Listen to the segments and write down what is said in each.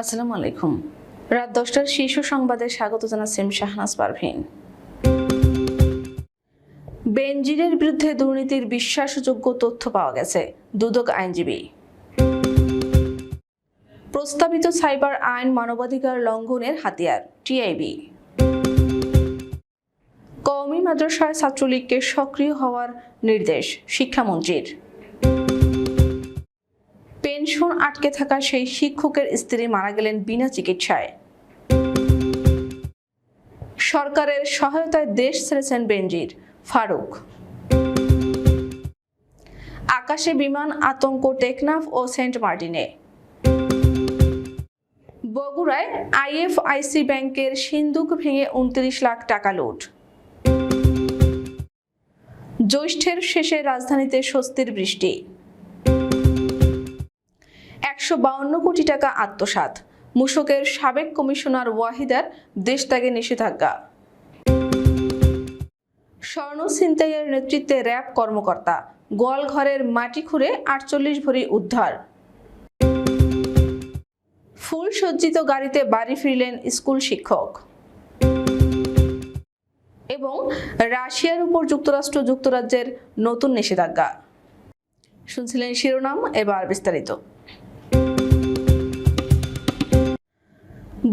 আসসালামু আলাইকুম। রাত দশটার শীর্ষ সংবাদে স্বাগত জানাচ্ছেন শাহনাজ পারভিন। বেনজিরের বিরুদ্ধে দুর্নীতির বিশ্বাসযোগ্য তথ্য পাওয়া গেছে, দুদক আইনজীবী। প্রস্তাবিত সাইবার আইন মানবাধিকার লঙ্ঘনের হাতিয়ার, টিআইবি। কওমি মাদ্রাসায় ছাত্রলীগকে সক্রিয় হওয়ার নির্দেশ শিক্ষামন্ত্রীর। পেনশন আটকে থাকা সেই শিক্ষকের স্ত্রী মারা গেলেন বিনা চিকিৎসায়। সরকারের সহায়তায় দেশ ছেড়েছেন বেনজির, ফারুক। আকাশে বিমান, আতঙ্ক, টেকনাফ ও সেন্ট মার্টিনে। বগুড়ায় আইএফআইসি ব্যাংকের সিন্দুক ভেঙে উনত্রিশ লাখ টাকা লুট। জ্যৈষ্ঠের শেষে রাজধানীতে স্বস্তির বৃষ্টি। একশো কোটি টাকা আত্মসাৎ। মুশকের সাবেক কমিশনার ওয়াহিদার দেশত্যাগে নিষেধাজ্ঞা। স্বর্ণ ছিনতাইয়ের নেতৃত্বে র্যাব কর্মকর্তা। গোয়ালঘরের মাটি খুঁড়ে আটচল্লিশ ভরি উদ্ধার। ফুল সজ্জিত গাড়িতে বাড়ি ফিরলেন স্কুল শিক্ষক। এবং রাশিয়ার উপর যুক্তরাষ্ট্র যুক্তরাজ্যের নতুন নিষেধাজ্ঞা। শুনছিলেন শিরোনাম, এবার বিস্তারিত।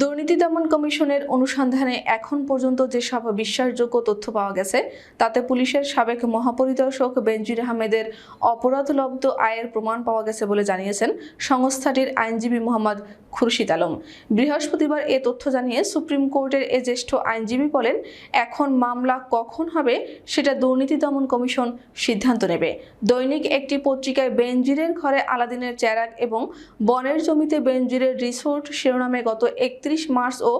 দুর্নীতি দমন কমিশনের অনুসন্ধানে এখন পর্যন্ত যেসব বিশ্বাসযোগ্য তথ্য পাওয়া গেছে, তাতে পুলিশের সাবেক মহাপরিদর্শক বেনজির আহমেদের অপরাধলব্ধ আয়ের প্রমাণ পাওয়া গেছে বলে জানিয়েছেন সংস্থাটির আইনজীবী মোহাম্মদ খুরশিদ আলম। বৃহস্পতিবার এ তথ্য জানিয়ে সুপ্রিম কোর্টের এ জ্যেষ্ঠ আইনজীবী বলেন, এখন মামলা কখন হবে সেটা দুর্নীতি দমন কমিশন সিদ্ধান্ত নেবে। দৈনিক একটি পত্রিকায় বেনজিরের ঘরে আলাদিনের চেরাগ এবং বনের জমিতে বেনজিরের রিসোর্ট শিরোনামে গত একত্রিশ মার্চ ও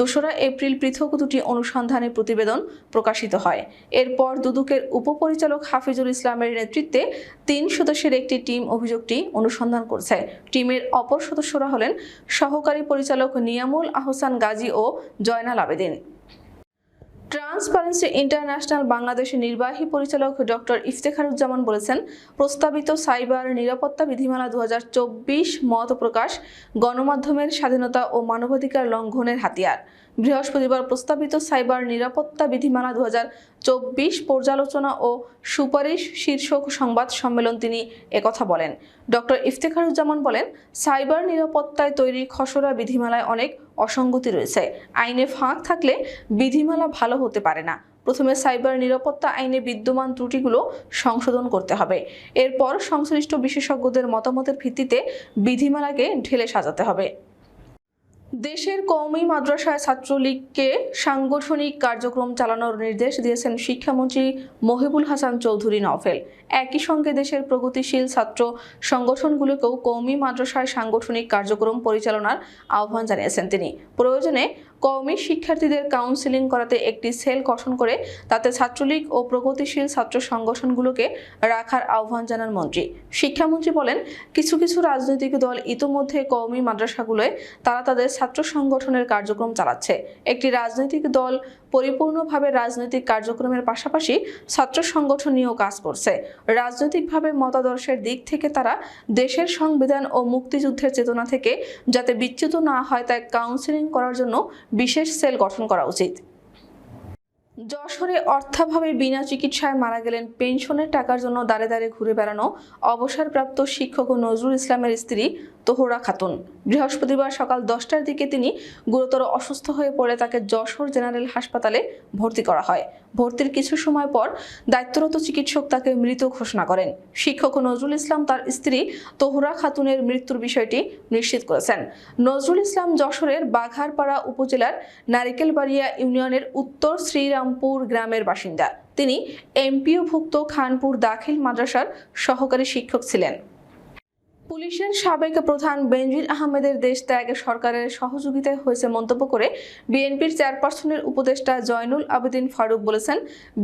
দোসরা এপ্রিল পৃথক দুটি অনুসন্ধানের প্রতিবেদন প্রকাশিত হয়। এরপর দুদকের উপপরিচালক হাফিজুল ইসলামের নেতৃত্বে তিন সদস্যের একটি টিম অভিযোগটি অনুসন্ধান করছে। টিমের অপর সদস্যরা হলেন সহকারী পরিচালক নিয়ামুল আহসান গাজী ও জয়নাল আবেদিন। ট্রান্সপারেন্সি ইন্টারন্যাশনাল বাংলাদেশের নির্বাহী পরিচালক ডক্টর ইফতেখারুজ্জামান বলেছেন, প্রস্তাবিত সাইবার নিরাপত্তা বিধিমালা দু মত প্রকাশ গণমাধ্যমের স্বাধীনতা ও মানবাধিকার লঙ্ঘনের হাতিয়ার। বৃহস্পতিবার প্রস্তাবিত সাইবার নিরাপত্তা বিধিমালা দু চব্বিশ পর্যালোচনা ও সুপারিশ শীর্ষক সংবাদ সম্মেলন তিনি একথা বলেন। ডক্টর ইফতেখারুজ্জামান বলেন, সাইবার নিরাপত্তায় তৈরি খসড়া বিধিমালায় অনেক অসঙ্গতি রয়েছে। আইনে ফাঁক থাকলে বিধিমালা ভালো হতে পারে না। প্রথমে সাইবার নিরাপত্তা আইনে বিদ্যমান ত্রুটিগুলো সংশোধন করতে হবে। এরপর সংশ্লিষ্ট বিশেষজ্ঞদের মতামতের ভিত্তিতে বিধিমালাকে ঢেলে সাজাতে হবে। দেশের কৌমি মাদ্রাসায় ছাত্রলীগকে সাংগঠনিক কার্যক্রম চালানোর নির্দেশ দিয়েছেন শিক্ষামন্ত্রী মহিবুল হাসান চৌধুরী নফেল একই সঙ্গে দেশের প্রগতিশীল ছাত্র সংগঠনগুলোকেও কৌমি মাদ্রাসায় সাংগঠনিক কার্যক্রম পরিচালনার আহ্বান জানিয়েছেন তিনি। প্রয়োজনে কওমি শিক্ষার্থীদের কাউন্সিলিং করাতে একটি সেল গঠন করে তাতে ছাত্রলীগ ও প্রগতিশীল ছাত্র সংগঠনগুলোকে রাখার আহ্বান জানান মন্ত্রী। শিক্ষামন্ত্রী বলেন, কিছু কিছু রাজনৈতিক দল ইতোমধ্যে কওমি মাদ্রাসাগুলোয় তারা তাদের ছাত্র সংগঠনের কার্যক্রম চালাচ্ছে। একটি রাজনৈতিক দল পরিপূর্ণভাবে রাজনৈতিক কার্যক্রমের পাশাপাশি ছাত্র সংগঠন নিয়েও কাজ করছে। রাজনৈতিকভাবে মতাদর্শের দিক থেকে তারা দেশের সংবিধান ও মুক্তিযুদ্ধের চেতনা থেকে যাতে বিচ্যুত না হয়, তাই কাউন্সিলিং করার জন্য বিশেষ সেল গঠন করা উচিত। যশোরে অর্থাভাবে বিনা চিকিৎসায় মারা গেলেন পেনশনের টাকার জন্য দাঁড়ে দাঁড়ে ঘুরে বেড়ানো অবসরপ্রাপ্ত শিক্ষক ও নজরুল ইসলামের স্ত্রী তোহরা খাতুন। বৃহস্পতিবার সকাল দশটার দিকে তিনি গুরুতর অসুস্থ হয়ে পড়ে তাকে যশোর জেনারেল হাসপাতালে ভর্তি করা হয়। ভর্তির কিছু সময় পর দায়িত্বরত চিকিৎসক তাকে মৃত ঘোষণা করেন। শিক্ষক নজরুল ইসলাম তার স্ত্রী তোহরা খাতুনের মৃত্যুর বিষয়টি নিশ্চিত করেছেন। নজরুল ইসলাম যশোরের বাঘারপাড়া উপজেলার নারিকেলবাড়িয়া ইউনিয়নের উত্তর শ্রীরামপুর গ্রামের বাসিন্দা। তিনি এমপিওভুক্ত খানপুর দাখিল মাদ্রাসার সহকারী শিক্ষক ছিলেন। পুলিশের সাবেক প্রধান বেনজির আহমেদের দেশ ত্যাগে সরকারের সহযোগিতায় হয়েছে মন্তব্য করে বিএনপির চেয়ারপারসনের উপদেষ্টা জয়নুল আবেদিন ফারুক বলেছেন,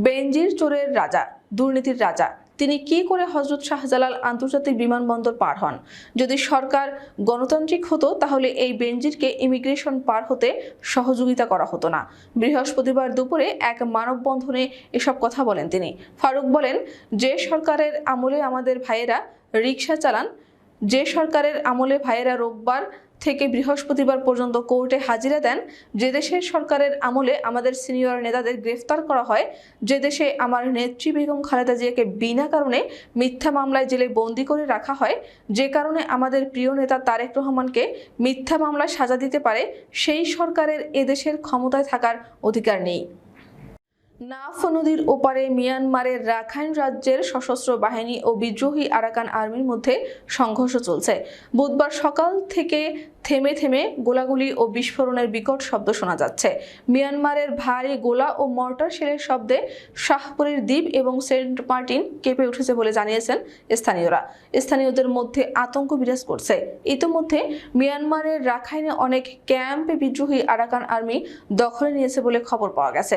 বেনজির চোরের রাজা, দুর্নীতির রাজা, তিনি কি করে হজরত শাহজালাল আন্তর্জাতিক বিমানবন্দর পার হন? যদি সরকার গণতান্ত্রিক হতো, তাহলে এই বেনজিরকে ইমিগ্রেশন পার হতে সহযোগিতা করা হতো না। বৃহস্পতিবার দুপুরে এক মানববন্ধনে এসব কথা বলেন তিনি। ফারুক বলেন, যে সরকারের আমলে আমাদের ভাইয়েরা রিক্সা চালান যে সরকারের আমলে ভাইয়েরা রোববার থেকে বৃহস্পতিবার পর্যন্ত কোর্টে হাজিরা দেন, যে দেশের সরকারের আমলে আমাদের সিনিয়র নেতাদের গ্রেফতার করা হয়, যে দেশে আমার নেত্রী বেগম খালেদা জিয়াকে বিনা কারণে মিথ্যা মামলায় জেলে বন্দি করে রাখা হয়, যে কারণে আমাদের প্রিয় নেতা তারেক রহমানকে মিথ্যা মামলায় সাজা দিতে পারে, সেই সরকারের এদেশের ক্ষমতায় থাকার অধিকার নেই। নাফ নদীর ওপারে মিয়ানমারের রাখাইন রাজ্যের সশস্ত্র বাহিনী ও বিদ্রোহী আরাকান আর্মির মধ্যে সংঘর্ষ চলছে। বুধবার সকাল থেকে থেমে থেমে গোলাগুলি ও বিস্ফোরণের বিকট শব্দ শোনা যাচ্ছে। মিয়ানমারের ভারী গোলা ও মর্টার শেলের শব্দে শাহপুরের দ্বীপ এবং সেন্ট মার্টিন কেঁপে উঠেছে বলে জানিয়েছেন স্থানীয়রা। স্থানীয়দের মধ্যে আতঙ্ক বিরাজ করছে। ইতোমধ্যে মিয়ানমারের রাখাইনে অনেক ক্যাম্পে বিদ্রোহী আরাকান আর্মি দখলে নিয়েছে বলে খবর পাওয়া গেছে।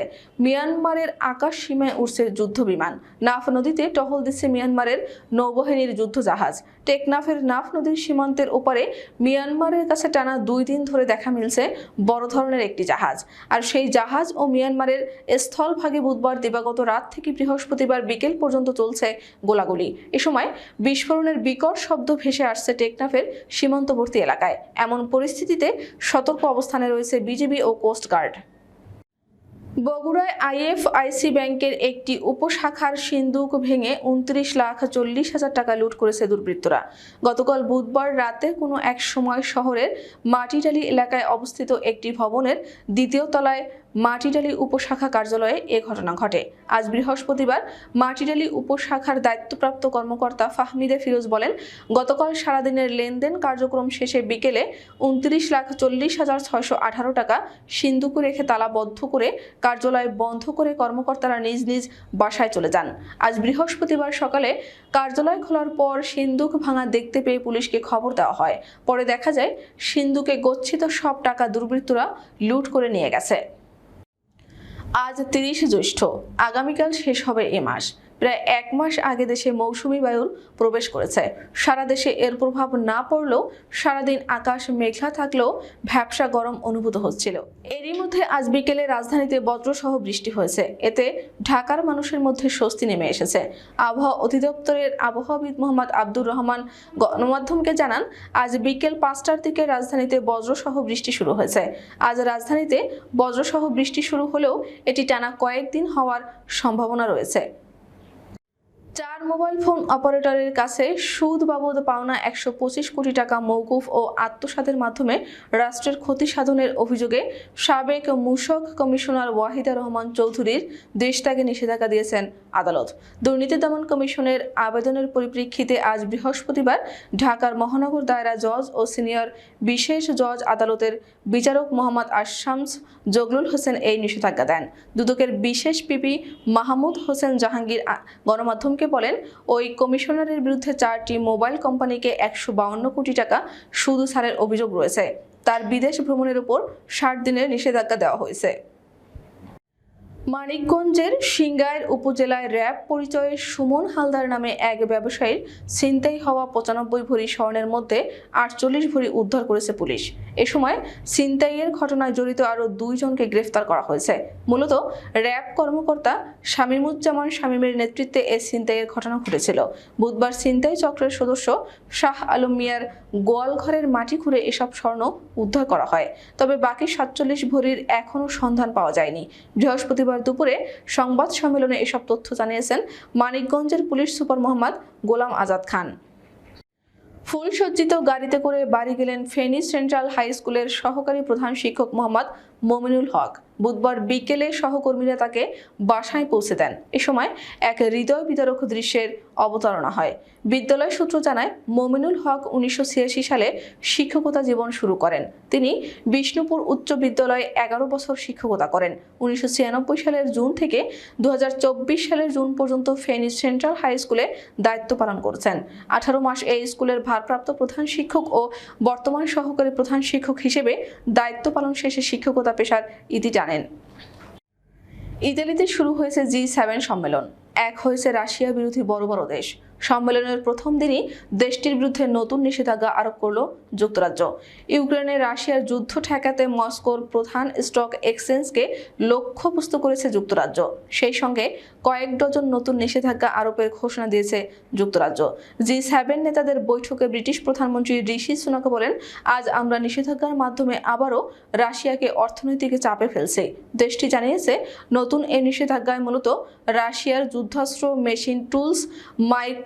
মিয়ানমারের আকাশ সীমায় উঠছে যুদ্ধ বিমান নাফ নদীতে টহল দিচ্ছে মিয়ানমারের নৌবাহিনীর যুদ্ধ জাহাজ টেকনাফের নাফ নদীর সীমান্তের ওপারে মিয়ানমারের কাছে টানা দুই দিন ধরে দেখা মিলছে বড় ধরনের একটি জাহাজ। আর সেই জাহাজ ও মিয়ানমারের স্থলভাগে বুধবার দিবাগত রাত থেকে বৃহস্পতিবার বিকেল পর্যন্ত চলছে গোলাগুলি। এ সময় বিস্ফোরণের বিকট শব্দ ভেসে আসছে টেকনাফের সীমান্তবর্তী এলাকায়। এমন পরিস্থিতিতে সতর্ক অবস্থানে রয়েছে বিজিবি ও কোস্টগার্ড। বগুড়ায় আইএফআইসি ব্যাংকের একটি উপশাখার সিন্দুক ভেঙে উনত্রিশ লাখ চল্লিশ হাজার টাকা লুট করেছে দুর্বৃত্তরা। গতকাল বুধবার রাতে কোনো এক সময় শহরের মাটিটালি এলাকায় অবস্থিত একটি ভবনের দ্বিতীয় তলায় মাটিডালি উপশাখা কার্যালয়ে এ ঘটনা ঘটে। আজ বৃহস্পতিবার মাটিডালি উপশাখার দায়িত্বপ্রাপ্ত কর্মকর্তা ফাহমিদে ফিরোজ বলেন, গতকাল সারাদিনের লেনদেন কার্যক্রম শেষে বিকেলে উনত্রিশ লাখ চল্লিশ হাজার ছয়শো আঠারো টাকা সিন্ধুকে রেখে তালাবদ্ধ করে কার্যালয় বন্ধ করে কর্মকর্তারা নিজ নিজ বাসায় চলে যান। আজ বৃহস্পতিবার সকালে কার্যালয় খোলার পর সিন্ধুক ভাঙা দেখতে পেয়ে পুলিশকে খবর দেওয়া হয়। পরে দেখা যায়, সিন্ধুকে গচ্ছিত সব টাকা দুর্বৃত্তরা লুট করে নিয়ে গেছে। আজ তিরিশে জ্যৈষ্ঠ আগামীকাল শেষ হবে এ মাস। প্রায় এক মাস আগে দেশে মৌসুমি বায়ুর প্রবেশ করেছে। সারা দেশে এর প্রভাব না পড়লেও সারাদিন আকাশ মেঘলা থাকলেও ভ্যাবসা গরম অনুভূত হচ্ছিল। এরই মধ্যে আজ বিকেলে রাজধানীতে বজ্রসহ বৃষ্টি হয়েছে। এতে ঢাকার মানুষের মধ্যে স্বস্তি নেমে এসেছে। আবহাওয়া অধিদপ্তরের আবহাওয়াবিদ মোহাম্মদ আব্দুর রহমান গণমাধ্যমকে জানান, আজ বিকেল পাঁচটার দিকে রাজধানীতে বজ্রসহ বৃষ্টি শুরু হয়েছে। আজ রাজধানীতে বজ্রসহ বৃষ্টি শুরু হলেও এটি টানা কয়েকদিন হওয়ার সম্ভাবনা রয়েছে। মোবাইল ফোন অপারেটরের কাছে সুদ বাবদ পাওনা একশো পঁচিশ কোটি টাকা মৌকুফ ও আত্মসাতের মাধ্যমে রাষ্ট্রের ক্ষতি সাধনের অভিযোগে সাবেক মূসক কমিশনার ওয়াহিদা রহমান চৌধুরীর দেশত্যাগে নিষেধাজ্ঞা দিয়েছেন আদালত। দুর্নীতি দমন কমিশনের আবেদনের পরিপ্রেক্ষিতে আজ বৃহস্পতিবার ঢাকার মহানগর দায়রা জজ ও সিনিয়র বিশেষ জজ আদালতের বিচারক মোহাম্মদ আশামস জগলুল হোসেন এই নিষেধাজ্ঞা দেন। দুদকের বিশেষ পিপি মাহমুদ হোসেন জাহাঙ্গীর গণমাধ্যমকে বলেন ওই কমিশনারের বিরুদ্ধে চারটি মোবাইল কোম্পানিকে একশো কোটি টাকা সুদ ছাড়ের অভিযোগ রয়েছে। তার বিদেশ ভ্রমণের উপর ষাট দিনের নিষেধাজ্ঞা দেওয়া হয়েছে। মানিকগঞ্জের সিংগাইর উপজেলায় র্যাব পরিচয়ে সুমন হালদার নামে এক ব্যবসায়ীর ছিনতাই হওয়া পঁচানব্বই ভরি স্বর্ণের মধ্যে আটচল্লিশ ভরি উদ্ধার করেছে পুলিশ। এ সময় ছিনতাইয়ের ঘটনায় জড়িত আরও দুইজনকে গ্রেফতার করা হয়েছে। মূলত র্যাব কর্মকর্তা শামীমুজ্জামান শামীমের নেতৃত্বে এ ছিনতাইয়ের ঘটনা ঘটেছিল। বুধবার ছিনতাই চক্রের সদস্য শাহ আলম মিয়ার গোয়ালঘরের মাটি খুঁড়ে এসব স্বর্ণ উদ্ধার করা হয়। তবে বাকি সাতচল্লিশ ভরির এখনও সন্ধান পাওয়া যায়নি। বৃহস্পতিবার দুপুরে সংবাদ সম্মেলনে এসব তথ্য জানিয়েছেন মানিকগঞ্জের পুলিশ সুপার মোহাম্মদ গোলাম আজাদ খান। ফুলসজ্জিত গাড়িতে করে বাড়ি গেলেন ফেনী সেন্ট্রাল হাই স্কুলের সহকারী প্রধান শিক্ষক মোহাম্মদ মমিনুল হক। বুধবার বিকেলে সহকর্মীরা তাকে বাসায় পৌঁছে দেন। এ সময় এক হৃদয় বিতরক দৃশ্যের অবতারণা হয়। বিদ্যালয় সূত্র জানায়, মমিনুল হক উনিশশো ছিয়াশি সালে শিক্ষকতা জীবন শুরু করেন। তিনি বিষ্ণুপুর উচ্চ বিদ্যালয়ে এগারো বছর শিক্ষকতা করেন। উনিশশো ছিয়ানব্বই সালের জুন থেকে দু হাজার চব্বিশ সালের জুন পর্যন্ত ফেনী সেন্ট্রাল হাই স্কুলে দায়িত্ব পালন করছেন। আঠারো মাস এই স্কুলের ভারপ্রাপ্ত প্রধান শিক্ষক ও বর্তমান সহকারী প্রধান শিক্ষক হিসেবে দায়িত্ব পালন শেষে শিক্ষকতা পেশার ইতি জানেন। ইতালিতে শুরু হয়েছে জি সেভেন সম্মেলন। এক হয়েছে রাশিয়া বিরোধী বড় বড় দেশ। সম্মেলনের প্রথম দিনই দেশটির বিরুদ্ধে নতুন নিষেধাজ্ঞা আরোপ করল যুক্তরাজ্য। ইউক্রেনে রাশিয়ার যুদ্ধ ঠেকাতে মস্কোর প্রধান স্টক এক্সচেঞ্জকে লক্ষ্যবস্তু করেছে যুক্তরাজ্য। সেই সঙ্গে কয়েক ডজন নতুন নিষেধাজ্ঞা আরোপের ঘোষণা দিয়েছে যুক্তরাজ্য। জি সেভেন নেতাদের বৈঠকে ব্রিটিশ প্রধানমন্ত্রী ঋষি সুনাক বলেন, আজ আমরা নিষেধাজ্ঞার মাধ্যমে আবারও রাশিয়াকে অর্থনৈতিক চাপে ফেলছে। দেশটি জানিয়েছে, নতুন এই নিষেধাজ্ঞায় মূলত রাশিয়ার যুদ্ধাস্ত্র মেশিন টুলস